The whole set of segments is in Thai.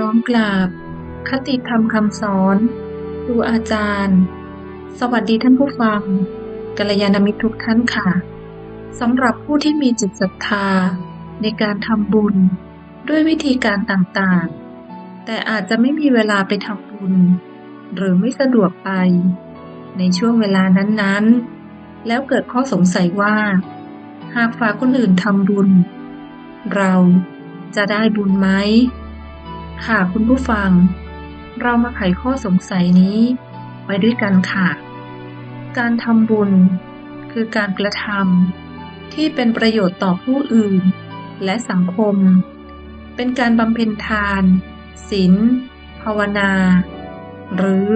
น้อมกราบ คติธรรมคำสอนครูอาจารย์ สวัสดีท่านผู้ฟังกัลยาณมิตรทุกท่านค่ะสำหรับผู้ที่มีจิตศรัทธาในการทำบุญด้วยวิธีการต่างๆ แต่อาจจะไม่มีเวลาไปทำบุญ หรือไม่สะดวกไป ในช่วงเวลานั้นๆ แล้วเกิดข้อสงสัยว่า หากฝากคนอื่นทำบุญ เราจะได้บุญไหม ค่ะคุณผู้ฟัง เรามาไขข้อสงสัยนี้ไว้ด้วยกันค่ะ การทำบุญ คือการกระทำที่เป็นประโยชน์ต่อผู้อื่น และสังคม เป็นการบำเพ็ญทานศีลภาวนา หรือ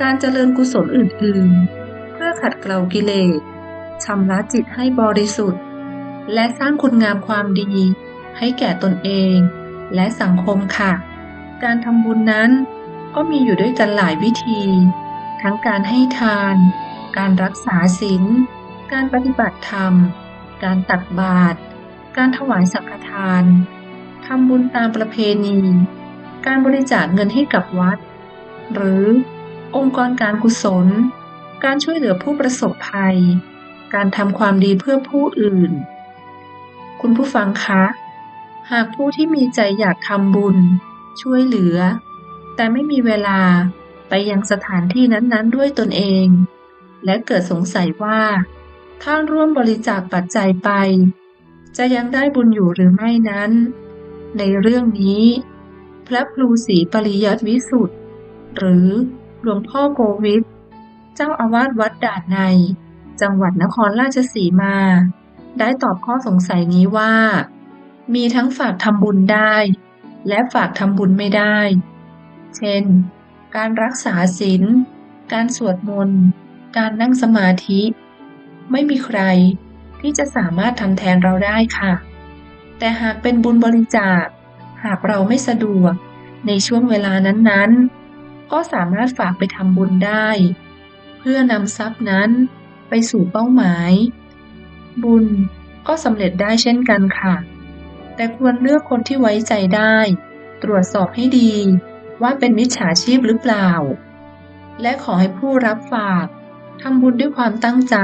การเจริญกุศลอื่นๆ เพื่อขัดเกลากิเลสชำระจิตให้บริสุทธิ์ และสร้างคุณงามความดีให้แก่ตนเอง และสังคมค่ะ การทำบุญนั้นก็มีอยู่ด้วยกันหลายวิธี ทั้งการให้ทาน การรักษาศีล การปฏิบัติธรรม การตักบาตร การถวายสังฆทาน ทำบุญตามประเพณี การบริจาคเงินให้กับวัด หรือองค์กรการกุศล การช่วยเหลือผู้ประสบภัย การทำความดีเพื่อผู้อื่น คุณผู้ฟังคะ หากผู้ที่มีใจอยากทำบุญ ช่วยเหลือ แต่ไม่มีเวลาไปยังสถานที่นั้นๆ ด้วยตนเอง และเกิดสงสัยว่า ถ้าร่วมบริจาคปัจจัยไป จะยังได้บุญอยู่หรือไม่นั้น ในเรื่องนี้ พระครูศรีปริยัติวิสุทธ์หรือหลวงพ่อโกวิทเจ้าอาวาสวัดด่านใน จังหวัดนครราชสีมา ได้ตอบข้อสงสัยนี้ว่า มีทั้งฝากทำบุญได้ และฝากทำบุญไม่ได้ เช่น การรักษาศีล การสวดมนต์ การนั่งสมาธิ ไม่มีใครที่จะสามารถทำแทนเราได้ค่ะ แต่หากเป็นบุญบริจาค หากเราไม่สะดวกในช่วงเวลานั้นๆ ก็สามารถฝากไปทำบุญได้ เพื่อนำทรัพย์นั้นไปสู่เป้าหมาย บุญก็สำเร็จได้เช่นกันค่ะ แต่ควรเลือกคนที่ไว้ใจได้ ตรวจสอบให้ดีว่าเป็นมิจฉาชีพหรือเปล่า และขอให้ผู้รับฝากทำบุญด้วยความตั้งใจ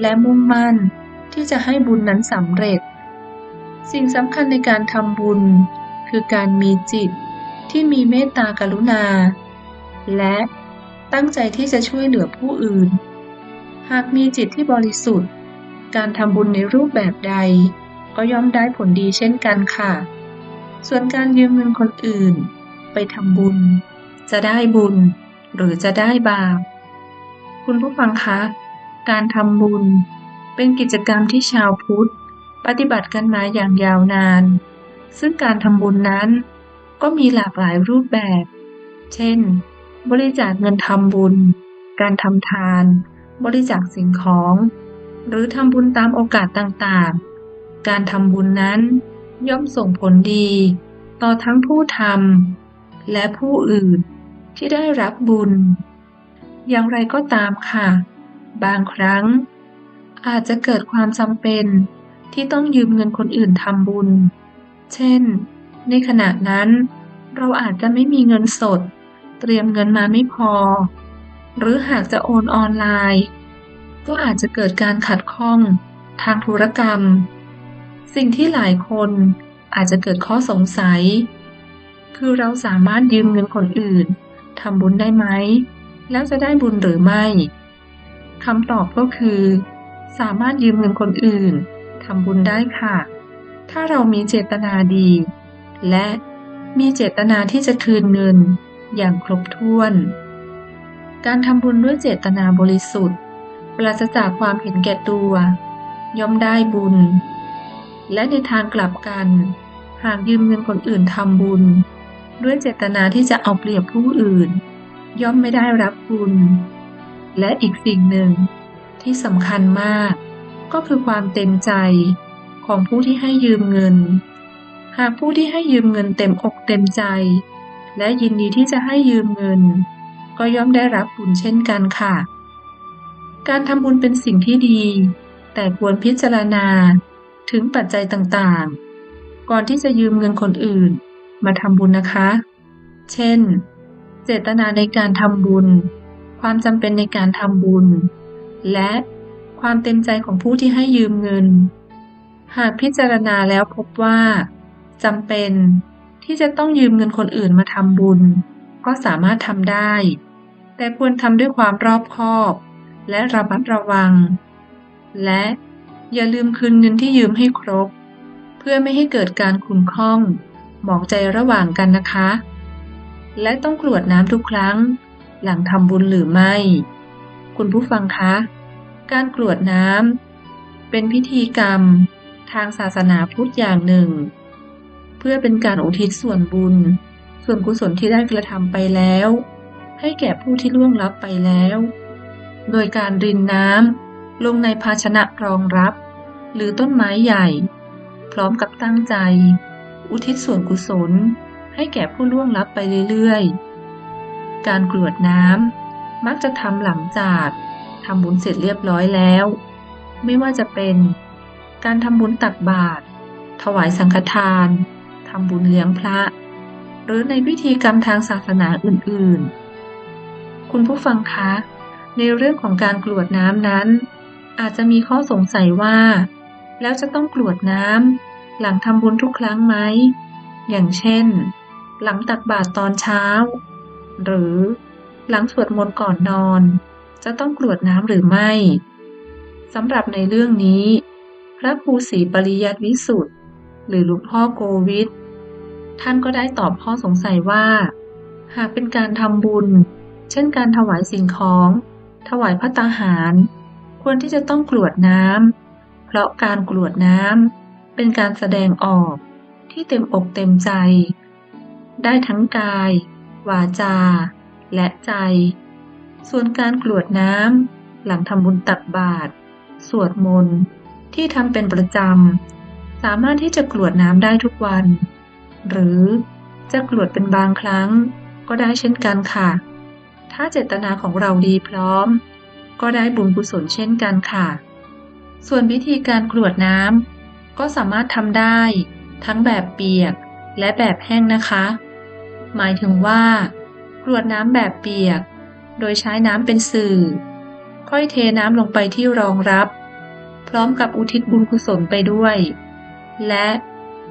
และมุ่งมั่นที่จะให้บุญนั้นสำเร็จ สิ่งสำคัญในการทำบุญ คือการมีจิตที่มีเมตตากรุณา และตั้งใจที่จะช่วยเหลือผู้อื่น หากมีจิตที่บริสุทธิ์ การทำบุญในรูปแบบใด ก็ย่อมได้ผลดีเช่นกันค่ะ ส่วนการยืมเงินคนอื่น ไปทำบุญ จะได้บุญ หรือจะได้บาป คุณผู้ฟังคะ การทำบุญ เป็นกิจกรรมที่ชาวพุทธ ปฏิบัติกันมาอย่างยาวนาน ซึ่งการทำบุญนั้น ก็มีหลากหลายรูปแบบ เช่น บริจาคเงินทำบุญ การทำทาน บริจาคสิ่งของ หรือทำบุญตามโอกาสต่างๆ การทำบุญนั้นย่อมส่งผลดี ต่อทั้งผู้ทำและผู้อื่นที่ได้รับบุญ อย่างไรก็ตามค่ะ บางครั้ง อาจจะเกิดความจำเป็นที่ต้องยืมเงินคนอื่นทำบุญ เช่น ในขณะนั้น เราอาจจะไม่มีเงินสด เตรียมเงินมาไม่พอ หรือหากจะโอนออนไลน์ ก็อาจจะเกิดการขัดข้องทางธุรกรรม สิ่งที่หลายคนอาจจะเกิดข้อสงสัย คือเราสามารถยืมเงินคนอื่นทำบุญได้ไหม แล้วจะได้บุญหรือไม่คำตอบก็คือ สามารถยืมเงินคนอื่นทำบุญได้ค่ะ ถ้าเรามีเจตนาดี และมีเจตนาที่จะคืนเงินอย่างครบถ้วน การทำบุญด้วยเจตนาบริสุทธิ์ปราศจากความเห็นแก่ตัว ย่อมได้บุญ และในทางกลับกัน หากยืมเงินคนอื่นทำบุญ ด้วยเจตนาที่จะเอาเปรียบผู้อื่น ย่อมไม่ได้รับบุญ และอีกสิ่งหนึ่งที่สำคัญมาก ก็คือความเต็มใจของผู้ที่ให้ยืมเงิน หากผู้ที่ให้ยืมเงินเต็มอกเต็มใจ และยินดีที่จะให้ยืมเงิน ก็ย่อมได้รับบุญเช่นกันค่ะ การทำบุญเป็นสิ่งที่ดี แต่ควรพิจารณา ถึงปัจจัยต่างๆ ก่อนที่จะยืมเงินคนอื่น มาทำบุญนะคะ เช่น เจตนาในการทำบุญ ความจำเป็นในการทำบุญ และความเต็มใจของผู้ที่ให้ยืมเงิน หากพิจารณาแล้วพบว่าจำเป็นที่จะต้องยืมเงินคนอื่นมาทำบุญ ก็สามารถทำได้ แต่ควรทำด้วยความรอบคอบ และระมัดระวัง และ อย่าลืมคืนเงินที่ยืมให้ครบ เพื่อไม่ให้เกิดการขุ่นข้องหมองใจระหว่างกันนะคะ และต้องกรวดน้ำทุกครั้ง หลังทำบุญหรือไม่ คุณผู้ฟังคะ การกรวดน้ำเป็นพิธีกรรม ทางศาสนาพุทธอย่างหนึ่ง เพื่อเป็นการอุทิศส่วนบุญ ส่วนกุศลที่ได้กระทำไปแล้ว ให้แก่ผู้ที่ล่วงลับไปแล้ว โดยการรินน้ำ ลงในภาชนะรองรับ หรือต้นไม้ใหญ่ พร้อมกับตั้งใจ อุทิศส่วนกุศล ให้แก่ผู้ล่วงลับไปเรื่อยๆ การกรวดน้ำมักจะทำหลังจากทำบุญเสร็จเรียบร้อยแล้ว ไม่ว่าจะเป็น การทำบุญตักบาตรถวายสังฆทานทำบุญเลี้ยงพระ หรือในพิธีกรรมทางศาสนาอื่นๆ คุณผู้ฟังคะ ในเรื่องของการกรวดน้ำนั้น อาจจะมีข้อสงสัยว่า แล้วจะต้องกรวดน้ำหลังทำบุญทุกครั้งไหม อย่างเช่น หลังตักบาตรตอนเช้า หรือหลังสวดมนต์ก่อนนอน จะต้องกรวดน้ำหรือไม่สำหรับในเรื่องนี้ พระครูศรีปริยัติวิสุทธ์หรือหลวงพ่อโกวิทท่านก็ได้ตอบข้อสงสัยว่า หากเป็นการทำบุญ เช่นการถวายสิ่งของ ถวายพระตาหาร ควรที่จะต้องกรวดน้ำ เพราะการกรวดน้ำเป็นการแสดงออกที่เต็มอกเต็มใจ ได้ทั้งกาย วาจา และใจ ส่วนการกรวดน้ำหลังทำบุญตักบาตรสวดมนต์ที่ทำเป็นประจำ สามารถที่จะกรวดน้ำได้ทุกวัน หรือจะกรวดเป็นบางครั้งก็ได้เช่นกันค่ะ ถ้าเจตนาของเราดีพร้อม ก็ได้บุญกุศลเช่นกันค่ะ ส่วนวิธีการกรวดน้ำก็สามารถทำได้ ทั้งแบบเปียกและแบบแห้งนะคะ หมายถึงว่า กรวดน้ำแบบเปียก โดยใช้น้ำเป็นสื่อ ค่อยเทน้ำลงไปที่รองรับ พร้อมกับอุทิศบุญกุศลไปด้วย และ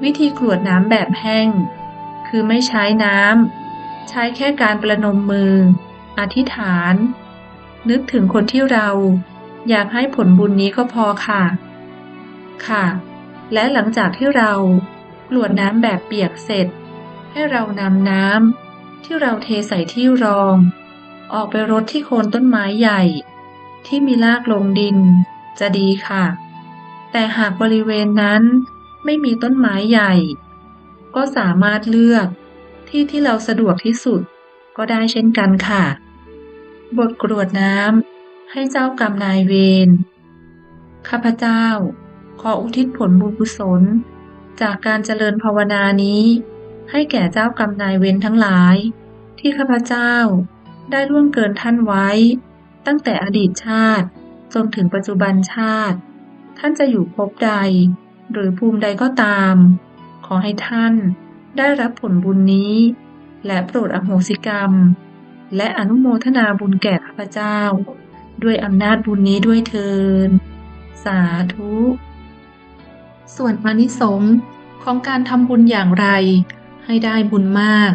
วิธีกรวดน้ำแบบแห้ง คือไม่ใช้น้ำใช้แค่การประนมมือ อธิษฐาน นึกถึงคนที่เรา อยากให้ผลบุญนี้ก็พอค่ะ ค่ะ และหลังจากที่เรากรวดน้ำแบบเปียกเสร็จ ให้เรานำน้ำที่เราเทใส่ที่รอง ออกไปรดที่โคนต้นไม้ใหญ่ ที่มีรากลงดิน จะดีค่ะ แต่หากบริเวณนั้นไม่มีต้นไม้ใหญ่ ก็สามารถเลือกที่ที่เราสะดวกที่สุดก็ได้เช่นกันค่ะ บทกรวดน้ำให้เจ้ากรรมนายเวร ข้าพเจ้า ขออุทิศผลบุญกุศล จากการเจริญภาวนานี้ ให้แก่เจ้ากรรมนายเวรทั้งหลาย ที่ข้าพเจ้าได้ล่วงเกินท่านไว้ ตั้งแต่อดีตชาติจนถึงปัจจุบันชาติ ท่านจะอยู่ภพใด หรือภูมิใดก็ตาม ขอให้ท่านได้รับผลบุญนี้ และโปรดอโหสิกรรม และอนุโมทนาบุญแก่ข้าพเจ้า ด้วยอำนาจบุญนี้ด้วยเทิน สาธุ ส่วนอานิสงส์ของการทำบุญอย่างไร ให้ได้บุญมาก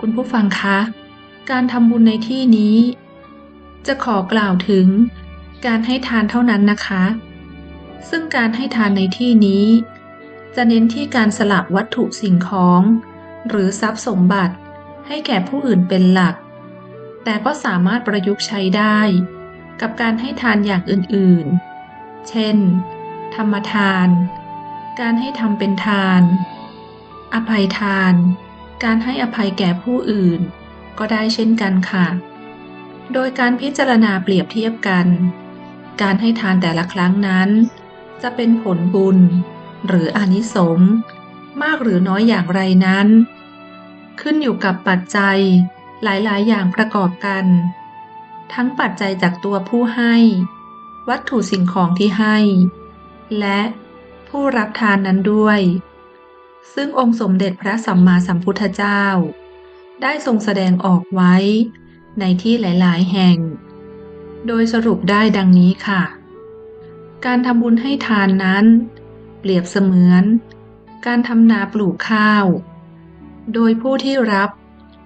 คุณผู้ฟังคะ การทำบุญในที่นี้ จะขอกล่าวถึงการให้ทานเท่านั้นนะคะ ซึ่งการให้ทานในที่นี้ จะเน้นที่การสละวัตถุสิ่งของ หรือทรัพย์สมบัติให้แก่ผู้อื่นเป็นหลัก แต่ก็สามารถประยุกต์ใช้ได้ กับการให้ทานอย่างอื่นๆ เช่น ธรรมทาน การให้ทำเป็นทาน อภัยทาน การให้อภัยแก่ผู้อื่น ก็ได้เช่นกันค่ะ โดยการพิจารณาเปรียบเทียบกัน การให้ทานแต่ละครั้งนั้น จะเป็นผลบุญ หรืออนิสงส์มากหรือน้อยอย่างไรนั้น ขึ้นอยู่กับปัจจัย หลายๆ อย่างประกอบกัน ทั้งปัจจัยจากตัวผู้ให้ วัตถุสิ่งของที่ให้ และผู้รับทานนั้นด้วย ซึ่งองค์สมเด็จพระสัมมาสัมพุทธเจ้า ได้ทรงแสดงออกไว้ในที่หลาย ๆ แห่ง โดยสรุปได้ดังนี้ค่ะ การทำบุญให้ทานนั้น เปรียบเสมือน การทำนาปลูกข้าว โดยผู้ที่รับ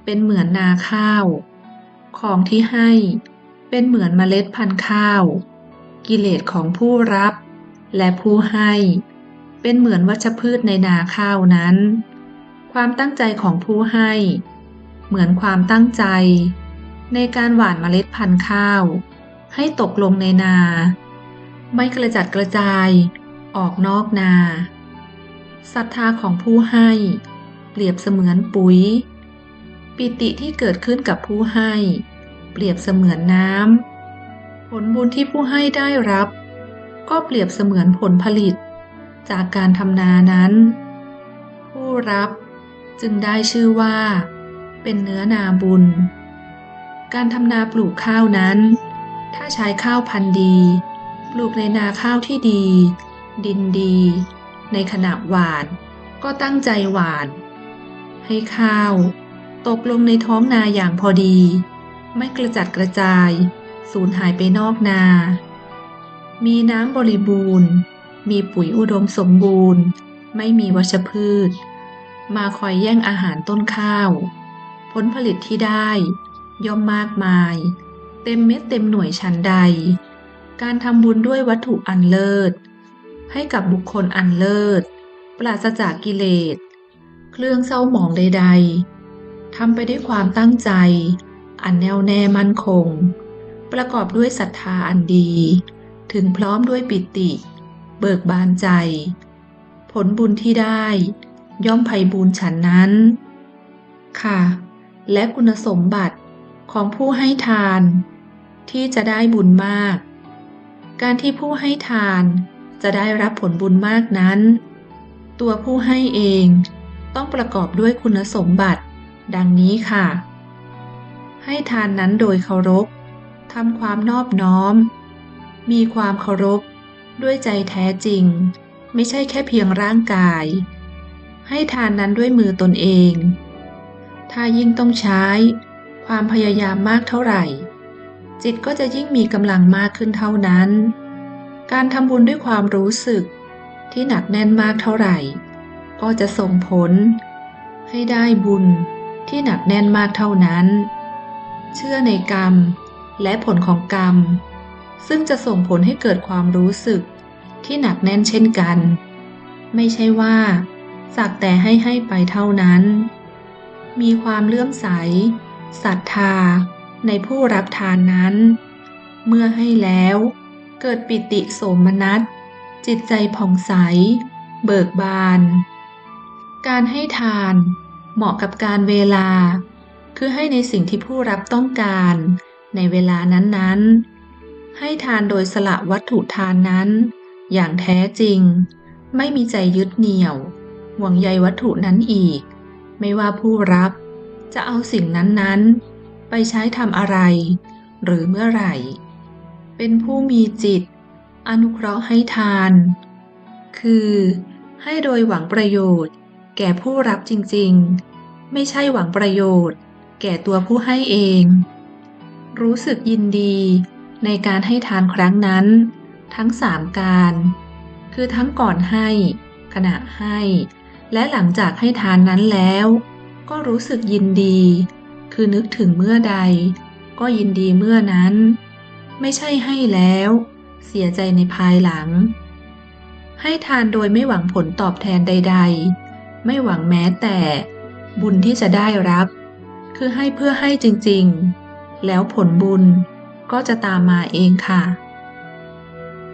เป็นเหมือนนาข้าว ของที่ให้เป็นเหมือนเมล็ดพันธุ์ข้าว กิเลสของผู้รับ และผู้ให้ เป็นเหมือนวัชพืชในนาข้าวนั้น ความตั้งใจของผู้ให้ เหมือนความตั้งใจ ในการหว่านเมล็ดพันธุ์ข้าว ให้ตกลงในนา ไม่กระจัดกระจายออกนอกนาศรัทธาของผู้ให้ เปรียบเสมือนปุ๋ย ปิติที่เกิดขึ้นกับผู้ให้ เปรียบเสมือนน้ำ ผลบุญที่ผู้ให้ได้รับ ก็เปรียบเสมือนผลผลิต จากการทำนานั้น ผู้รับจึงได้ชื่อว่า เป็นเนื้อนาบุญ การทำนาปลูกข้าวนั้น ถ้าใช้ข้าวพันธุ์ดี ปลูกในนาข้าวที่ดี ดินดี ในขณะหวาน ก็ตั้งใจหวาน ให้ข้าว ตกลงในท้องนาอย่างพอดี ไม่กระจัดกระจาย สูญหายไปนอกนา มีน้ำบริบูรณ์ มีปุ๋ยอุดมสมบูรณ์ ไม่มีวัชพืช มาคอยแย่งอาหารต้นข้าว ผลผลิตที่ได้ย่อมมากมาย เต็มเม็ดเต็มหน่วยชั้นใด การทำบุญด้วยวัตถุอันเลิศ ให้กับบุคคลอันเลิศ ปราศจากกิเลส เครื่องเศร้าหมองใด ๆ ทำไปด้วยความตั้งใจ อันแน่วแน่มั่นคง ประกอบด้วยศรัทธาอันดี ถึงพร้อมด้วยปิติ เบิกบานใจ ผลบุญที่ได้ ย่อมไพบูรย์ฉันนั้น ค่ะ และคุณสมบัติของผู้ให้ทาน ที่จะได้บุญมาก การที่ผู้ให้ทานจะได้รับผลบุญมากนั้น ตัวผู้ให้เองต้องประกอบด้วยคุณสมบัติ ดังนี้ค่ะ ให้ทานนั้นโดยเคารพทำความนอบน้อม มีความเคารพ ด้วยใจแท้จริง ไม่ใช่แค่เพียงร่างกาย ให้ทานนั้นด้วยมือตนเอง ถ้ายิ่งต้องใช้ ความพยายามมากเท่าไหร่ จิตก็จะยิ่งมีกำลังมากขึ้นเท่านั้น การทำบุญด้วยความรู้สึกที่หนักแน่นมากเท่าไหร่ ก็จะส่งผลให้ได้บุญ ที่หนักแน่นมากเท่านั้น เชื่อในกรรมและผลของกรรม ซึ่งจะส่งผลให้เกิดความรู้สึกที่หนักแน่นเช่นกัน ไม่ใช่ว่าสักแต่ให้ให้ไปเท่านั้น มีความเลื่อมใสศรัทธาในผู้รับทานนั้น เมื่อให้แล้วเกิดปิติโสมนัส จิตใจผ่องใส เบิกบาน การให้ทาน เหมาะกับการเวลา คือให้ในสิ่งที่ผู้รับต้องการ ในเวลานั้นๆ ให้ทานโดยสละวัตถุทานนั้น อย่างแท้จริง ไม่มีใจยึดเหนี่ยว หวงใยวัตถุนั้นอีก ไม่ว่าผู้รับจะเอาสิ่งนั้นๆ ไปใช้ทำอะไร หรือเมื่อไหร่ เป็นผู้มีจิต อนุเคราะห์ให้ทาน คือ ให้โดยหวังประโยชน์ แก่ผู้รับจริงๆ ไม่ใช่หวังประโยชน์ แก่ตัวผู้ให้เอง รู้สึกยินดีในการให้ทานครั้งนั้น ทั้งสามการ คือทั้งก่อนให้ ขณะให้ และหลังจากให้ทานนั้นแล้ว ก็รู้สึกยินดี คือนึกถึงเมื่อใด ก็ยินดีเมื่อนั้น ไม่ใช่ให้แล้ว เสียใจในภายหลัง ให้ทานโดยไม่หวังผลตอบแทนใด ๆ ไม่หวังแม้แต่ บุญที่จะได้รับ คือให้เพื่อให้จริงๆ แล้วผลบุญก็จะตามมาเองค่ะ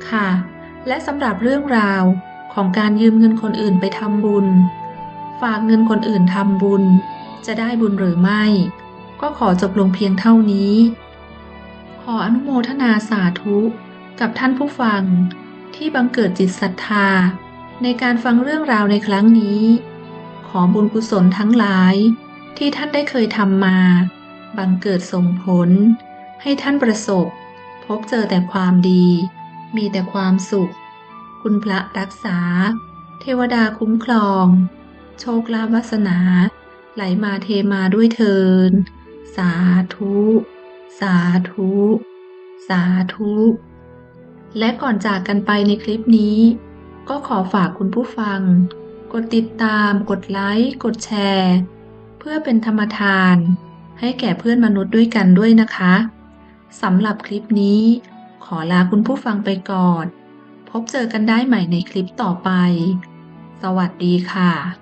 ค่ะ และสำหรับเรื่องราวของการยืมเงินคนอื่นไปทำบุญ ฝากเงินคนอื่นทำบุญ จะได้บุญหรือไม่ ก็ขอจบลงเพียงเท่านี้ ขออนุโมทนาสาธุกับท่านผู้ฟังที่บังเกิดจิตศรัทธาในการฟังเรื่องราวในครั้งนี้ อบุญกุศลทั้งหลาย ที่ท่านได้เคยทำมา บังเกิดส่งผล ให้ท่านประสบ พบเจอแต่ความดี มีแต่ความสุข คุณพระรักษา เทวดาคุ้มครอง โชคลาภวาสนา ไหลมาเทมาด้วยเทิน สาธุ สาธุ สาธุ และก่อนจากกันไปในคลิปนี้ ก็ขอฝากคุณผู้ฟัง กดติดตาม กดไลค์ กดแชร์ เพื่อเป็นธรรมทาน ให้แก่เพื่อนมนุษย์ด้วยกันด้วยนะคะสำหรับคลิปนี้ ขอลาคุณผู้ฟังไปก่อน พบเจอกันได้ใหม่ในคลิปต่อไป สวัสดีค่ะ